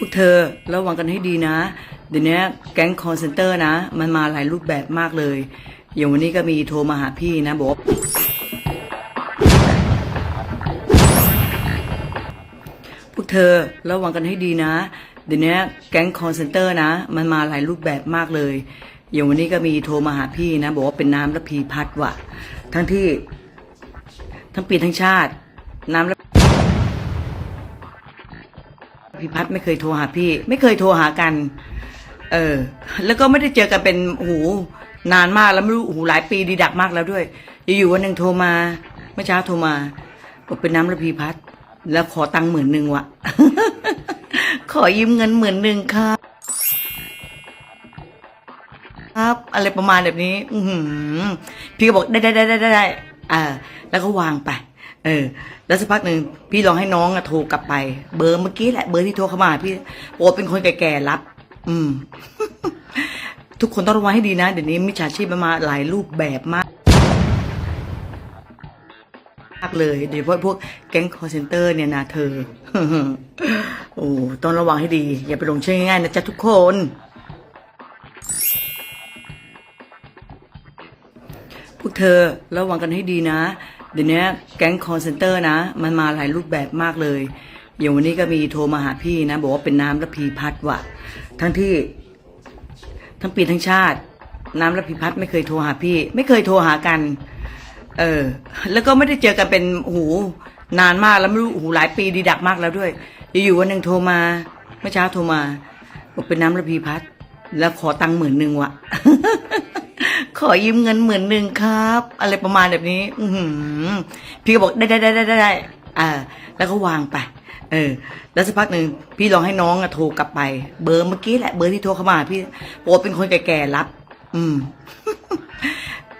พวกเธอระวังกันให้ดีนะ เดี๋ยวนี้แก๊งคอนเซนเตอร์นะ มันมาหลายรูปแบบมากเลย อย่างวันนี้ก็มีโทรมาหาพี่นะบอกพวกเธอระวังกันให้ดีนะ เดี๋ยวนี้แก๊งคอนเซนเตอร์นะ มันมาหลายรูปแบบมากเลย อย่างวันนี้ก็มีโทรมาหาพี่นะ บอกว่าเป็นน้ำระพีพัดว่ะ ทั้งที่ ทั้งปีทั้งชาติ น้ำระ พี่พัฒน์ไม่เคยโทรหาพี่ ไม่เคยโทรหากัน เออ แล้วก็ไม่ได้เจอกันเป็นโอ้โหนานมากแล้วไม่รู้โอ้โหลายปีดีดักมากแล้วด้วยอยู่ๆวันหนึ่งโทรมาเมื่อเช้าโทรมาบอกเป็นน้ำระพีพัฒน์แล้วขอตังค์หมื่นหนึ่งวะขอยืมเงินหมื่นหนึ่งครับ ครับ อะไรประมาณแบบนี้ อืพี่ก็บอกได้ได้ได้ได้ได้ อ่า แล้วก็วางไป เออ แล้วสักพักหนึ่งพี่ลองให้น้องอะโทรกลับไป เบอร์เมื่อกี้แหละเบอร์ที่โทรเข้ามาพี่โอเป็นคนแก่ๆรับ อืม ทุกคนต้องระวังให้ดีนะเดี๋ยวนี้มิจฉาชีพมันมาหลายรูปแบบมากมากเลยโดยเฉพาะพวกแก๊งคอร์เซนเตอร์เนี่ยนะเธอ โอ้ต้องระวังให้ดี อย่าไปหลงเชื่อง่ายๆนะจ๊ะทุกคน พวกเธอระวังกันให้ดีนะ เดี๋ยวนี้แก๊งคอนเซนเตอร์นะ มันมาหลายรูปแบบมากเลยอย่างวันนี้ก็มีโทรมาหาพี่นะ บอกว่าเป็นน้ำระพีพัดว่ะ ทั้งที่ ทั้งปีทั้งชาติ น้ำระพีพัดไม่เคยโทรหาพี่ ไม่เคยโทรหากัน เออ แล้วก็ไม่ได้เจอกันเป็นโอ้โหนานมากแล้วไม่รู้โอ้โหลายปีดีดักมากแล้วด้วยอยู่ๆวันหนึ่งโทรมาเมื่อเช้าโทรมาบอกเป็นน้ำระพีพัดแล้วขอตังค์หมื่นหนึ่งวะ ขอยืมเงินหมื่นหนึ่งครับ อะไรประมาณแบบนี้ อืพี่ก็บอกได้ได้ได้ได้ได้ไดอ่า แล้วก็วางไป เออ แล้วสักพักหนึ่งพี่ลองให้น้องอะโทรกลับไป เบอร์เมื่อกี้แหละเบอร์ที่โทรเข้ามา พี่โอ้เป็นคนแก่ๆรับ อืม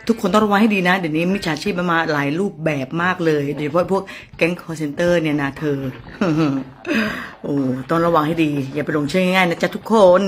ทุกคนต้องระวังให้ดีนะ เดี๋ยวนี้มิจฉาชีพมันมาหลายรูปแบบมากเลยโดยเฉพาะพวกแก๊งคอร์เซนเตอร์เนี่ยนะเธอ โอ้ต้องระวังให้ดี อย่าไปหลงเชื่อง่ายๆนะจ๊ะทุกคน